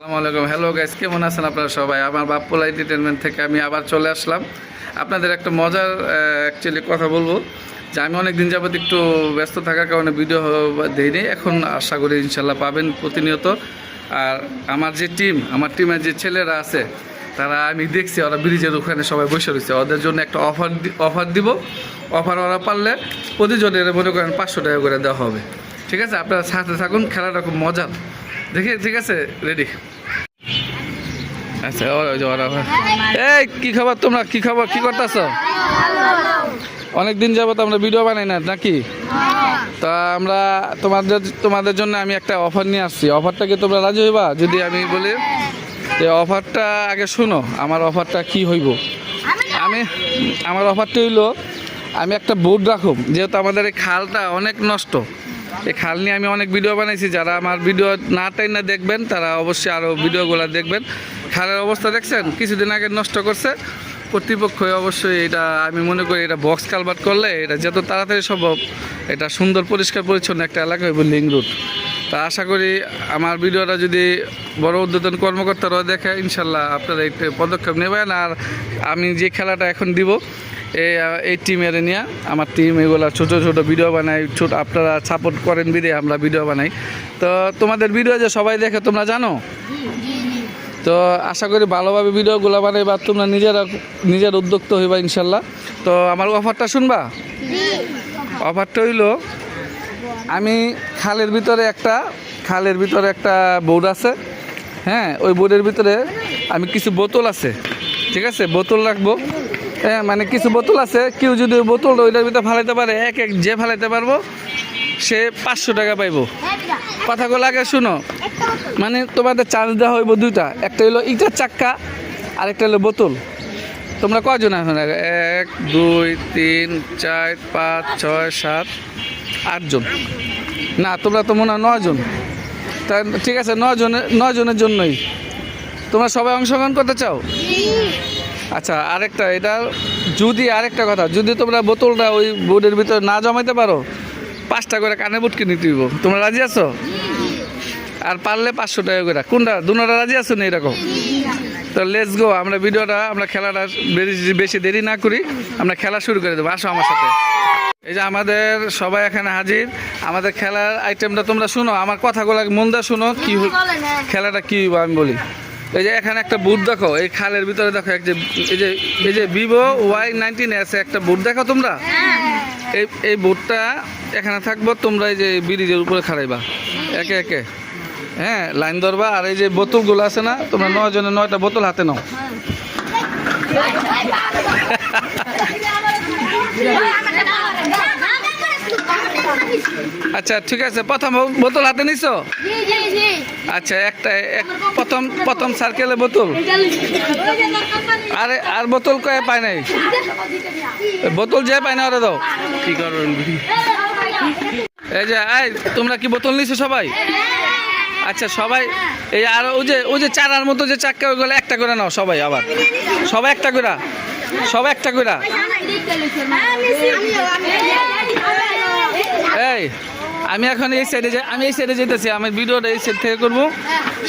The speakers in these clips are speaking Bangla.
হ্যালো গাইস কেমন আছেন আপনারা সবাই? আমার বাপ্পুলা এন্টারটেনমেন্ট থেকে আমি আবার চলে আসলাম। আপনাদের একটা মজার অ্যাকচুয়ালি কথা বলব, যে আমি অনেক দিন যাবত একটু ব্যস্ত থাকার কারণে ভিডিও দেইনি। এখন আশা করি ইনশাল্লাহ পাবেন প্রতিনিয়ত। আর আমার যে টিম আমার টিমের যে ছেলেরা আছে, তারা আমি দেখছি, ওরা ব্রিজের ওখানে সবাই বসে রয়েছে। ওদের জন্য একটা অফার অফার দিব। অফার ওরা পারলে প্রতিজনের মনে করেন পাঁচশো টাকা করে দেওয়া হবে। ঠিক আছে? আপনারা সাথে থাকুন, খেলাটা খুব মজার। দেখি, ঠিক আছে রেডি আচ্ছা এই, কি খবর তোমরা? কি খবর? কি করতেছ? অনেক দিন যাবত আমরা ভিডিও বানাই না, নাকি? তা আমরা তোমাদের তোমাদের জন্য আমি একটা অফার নিয়ে আসছি। অফারটা কি তোমরা রাজি হইবা? যদি আমি বলি যে অফারটা আগে শুনো, আমার অফারটা কি হইব? আমি, আমার অফারটা হইল, আমি একটা বোর্ড রাখুম, যেহেতু আমাদের এই খালটা অনেক নষ্ট। এই খাল নিয়ে আমি অনেক ভিডিও বানাইছি। যারা আমার ভিডিও না টাই না দেখবেন, তারা অবশ্যই আরও ভিডিওগুলো দেখবেন। খালের অবস্থা দেখছেন? কিছুদিন আগে নষ্ট করছে। কর্তৃপক্ষ অবশ্যই এটা, আমি মনে করি এটা বক্স কালভার্ট করলে এটা যত তাড়াতাড়ি সম্ভব এটা সুন্দর, পরিষ্কার, পরিচ্ছন্ন একটা এলাকা হইব লিং রুট তা আশা করি আমার ভিডিওটা যদি বড় উদ্বোধন কর্মকর্তারাও দেখে, ইনশাল্লাহ আপনারা একটু পদক্ষেপ নেবেন। আর আমি যে খেলাটা এখন দিব এই এই টিমের নিয়ে আমার টিম এগুলা ছোট ছোট ভিডিও বানাই, ছোট আপনারা সাপোর্ট করেন বিদে আমরা ভিডিও বানাই। তো তোমাদের ভিডিও যে সবাই দেখে, তোমরা জানো? তো আশা করি ভালোভাবে ভিডিওগুলো বানাইবা, তোমরা নিজেরা, নিজের উদ্যোক্ত হইবা ইনশাল্লাহ। তো আমার অফারটা শুনবা? অফারটা হইল, আমি খালের ভিতরে একটা, খালের ভিতরে একটা বোর্ড আছে। হ্যাঁ ওই বোর্ডের ভিতরে আমি কিছু বোতল আছে। ঠিক আছে? বোতল রাখব। হ্যাঁ মানে কিছু বোতল আছে, কেউ যদি ওই বোতলটা ওইটার ভিতরে ফালাইতে পারে, এক এক যে ফালাইতে পারব, সে পাঁচশো টাকা পাইবো। কথাগুলো আগে শুনো। মানে তোমাদের চার্জ দেওয়া হইব দুইটা। একটা হলো ইটার চাক্কা আর একটা হলো বোতল। তোমরা কয়জন এখন এক, দুই, তিন, চার, পাঁচ, ছয়, সাত, আটজন। না, তোমরা তো মনে হয় নয়জন। তা ঠিক আছে নয় জনের নয় জনের জন্যই। তোমরা সবাই অংশগ্রহণ করতে চাও? আচ্ছা আরেকটা এটা যদি আরেকটা কথা যদি তোমরা বোতলটা ওই বোর্ডের ভিতরে না জমাইতে পারো পাঁচটা করে কানে বুটকে নিতে হইব। তোমরা রাজি আছো? আর পারলে পাঁচশো টাকা করে। কোনটা? দুনোটা রাজি আছো না এরকম? তো লেটস গো আমরা ভিডিওটা আমরা খেলাটা বেশি বেশি দেরি না করি আমরা খেলা শুরু করে দেবো। আসো আমার সাথে। এই যে আমাদের সবাই এখানে হাজির আমাদের খেলার আইটেমটা তোমরা শুনো আমার কথাগুলো মন দিয়ে শুনো কি খেলাটা কি আমি বলি। এই যে এখানে একটা বুট দেখো এই খালের ভিতরে দেখো এক যে এই যে এই যে ভিভো ওয়াই নাইনটিন আছে একটা বুট দেখো তোমরা? এই এই বুটটা এখানে থাকব তোমরা এই যে ব্রিজের উপরে খাড়াইবা। একে একে। হ্যাঁ লাইন ধরবা আর এই যে বোতলগুলো আছে না তোমরা নয় জনের নয়টা বোতল হাতে নাও। আচ্ছা ঠিক আছে প্রথম বোতল হাতে নিছো? আচ্ছা একটা এক প্রথম প্রথম সার্কেলে বোতল। আরে আর বোতল কয়ে পায় নাই? বোতল যে পায় না ওরা দাও। কি করবেন এই যে আয় তোমরা কি বোতল নিছো সবাই? আচ্ছা সবাই এই আর ওই যে ওই যে চারার মতো যে চাক্কা ওইগুলো একটা করে নাও সবাই আবার। সবাই একটা করে। সবাই একটা করে। এই, আমি এখন এই সাইডে যাই, আমি এই সাইডে যেতেছি আমি ভিডিওটা এই সাইড থেকে করব।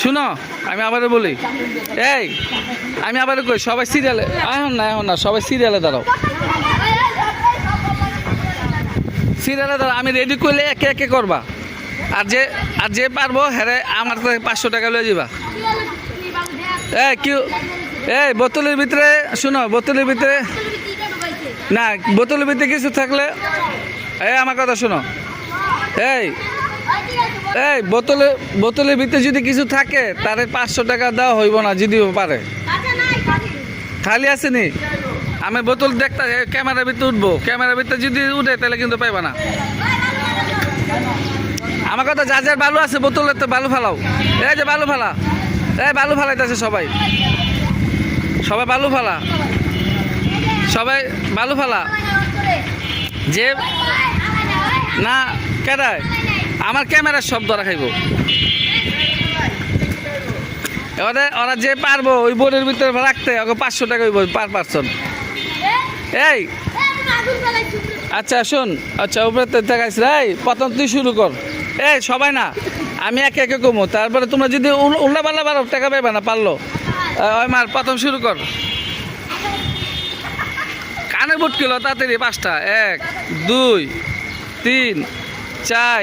শুনো, আমি আবারও বলি, এই, আমি আবারও কই, সবাই সিরিয়ালে এখন না এখন না, সবাই সিরিয়ালে দাঁড়াও। সিরিয়ালে দাঁড়াও, আমি রেডি করলে একে একে করবা। আর যে আর যে পারব হ্যাঁ আমার থেকে পাঁচশো টাকা লয়ে যাবা এই, কি, এই, বোতলের ভিতরে, শুনো, বোতলের ভিতরে, না, বোতলের ভিতরে কিছু থাকলে এই, আমার কথা শোনো। এই এই, বোতলে, বোতলের ভিতরে যদি কিছু থাকে, তারে পাঁচশো টাকা দেওয়া হইব না যদিও পারে। খালি আসেনি আমি বোতল দেখতে ক্যামেরার ভিতরে উঠবো। ক্যামেরার ভিতরে যদি উঠে, তাহলে কিন্তু পাইবা না। আমার কথা যা যার বালু আছে বোতলের তো বালু ফালাও। এই যে বালু ফালা। এই, বালু ফালাইতেছে সবাই। সবাই বালু ফালা। সবাই বালু ফালা। যে না কেদায় আমার ক্যামেরার শব্দ রাখাইব ওরা ওরা যে পারব, ওই বোর্ডের ভিতরে রাখতে, ওকে পাঁচশো টাকা হইব, পার পার্সন। এই! আচ্ছা শোন। আচ্ছা উপরে দেখাইছিল এই, প্রথম তুই শুরু কর। এই, সবাই না, আমি একে একে কমো। তারপরে তোমরা যদি উল- উল্টা পাল্লা পারো, টাকা পাইবে না, পারল। ওই মার, প্রথম শুরু কর। কানে বুট কিলো? তাড়াতাড়ি, পাঁচটা। এক, দুই, তিন, চার,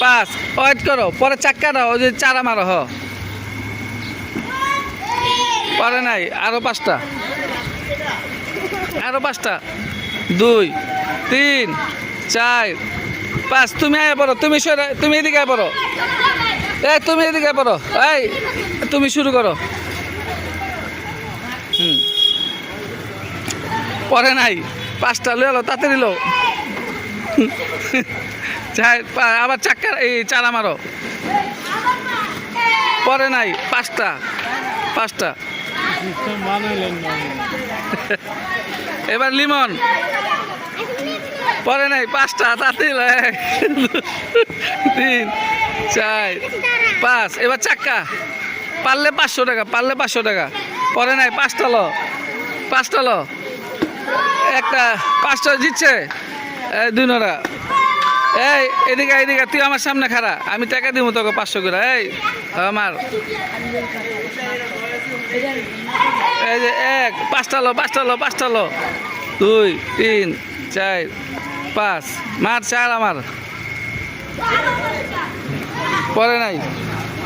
পাঁচ। ওয়েট করো, পরে চাক্কা দাও, ওই যে চারা মারো, হ। নাই, আরও পাঁচটা। আরও পাঁচটা। দুই, তিন, চার, পাঁচ। তুমি আয় পড়ো, তুমি তুমি এদিকে পড়ো। এই তুমি এদিকে পড়ো। এই, তুমি শুরু করো। পরে নাই। পাঁচটা লো এলো তাড়াতাড়ি লো চার পা- আবার চাক্কা, এই চারা মারো। পরে নাই, পাঁচটা পাঁচটা। এবার লিমন। পরে নাই, পাঁচটা। এক, তিন, চার, পাঁচ। এবার চাক্কা। পারলে পাঁচশো টাকা, পারলে পাঁচশো টাকা। পরে নাই, পাঁচটা ল, পাঁচটা লো। একটা পাঁচটা জিতছে। দুই নোরা এই, এদিকে এদিকে, তুই আমার সামনে খাড়া। আমি টাকা দিব তোকে পাঁচশো করে। এই আমার। এই যে এক, পাঁচটা লো পাঁচটা লো পাঁচটা লো। দুই, তিন, চার, পাঁচ। মার চার আমার। পরে নাই।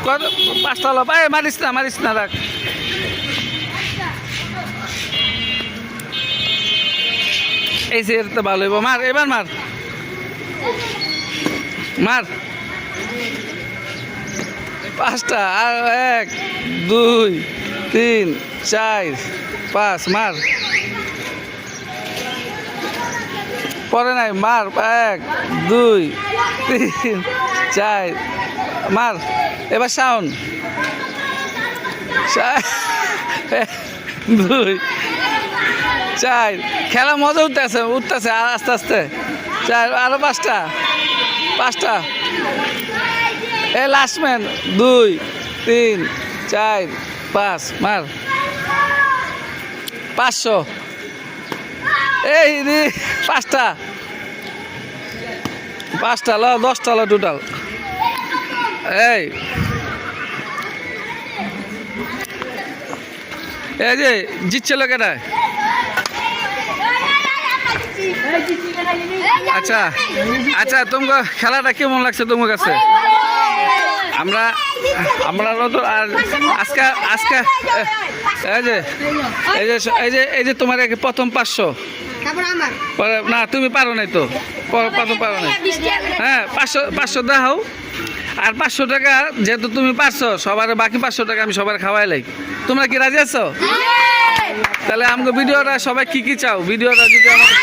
কত? পাঁচটা লো। এই, মারিস না মারিস না, রাখ। এই এটা ভালো হইব। মার, এবার মার। মার। পাঁচটা, আর এক, দুই, তিন, চার, পাঁচ, মার। পরে নাই, মার, এক, দুই, তিন, চার, মার। এবার সাউন চার দুই চার খেলা মজা উঠতেছে উঠতেছে আর আস্তে আস্তে। চার আরও পাঁচটা। পাঁচটা। এ লাস্টম্যান দুই, তিন, চার, পাঁচ, মার। পাঁচশো। এই পাঁচটা। পাঁচটা ল, দশটা ল টোটাল এই। এই যে জিতছে লোকেরা আচ্ছা আচ্ছা তোমাকে খেলাটা কেমন লাগছে তোমার কাছে? আমরা আমরা তো আর আজকে আজকে, এই যে এই যে এই যে এই যে তোমার প্রথম পাঁচশো। না, তুমি পারো নাই তো। প্রথম পারো নাই। হ্যাঁ পাঁচশো পাঁচশো দেখাও আর পাঁচশো টাকা, যেহেতু তুমি পারছ, সবার বাকি পাঁচশো টাকা আমি সবার খাওয়াই লাই। তোমরা কি রাজি আছো? তাহলে আমাকে ভিডিওটা সবাই কি কি চাও? ভিডিওটা যদি আমাকে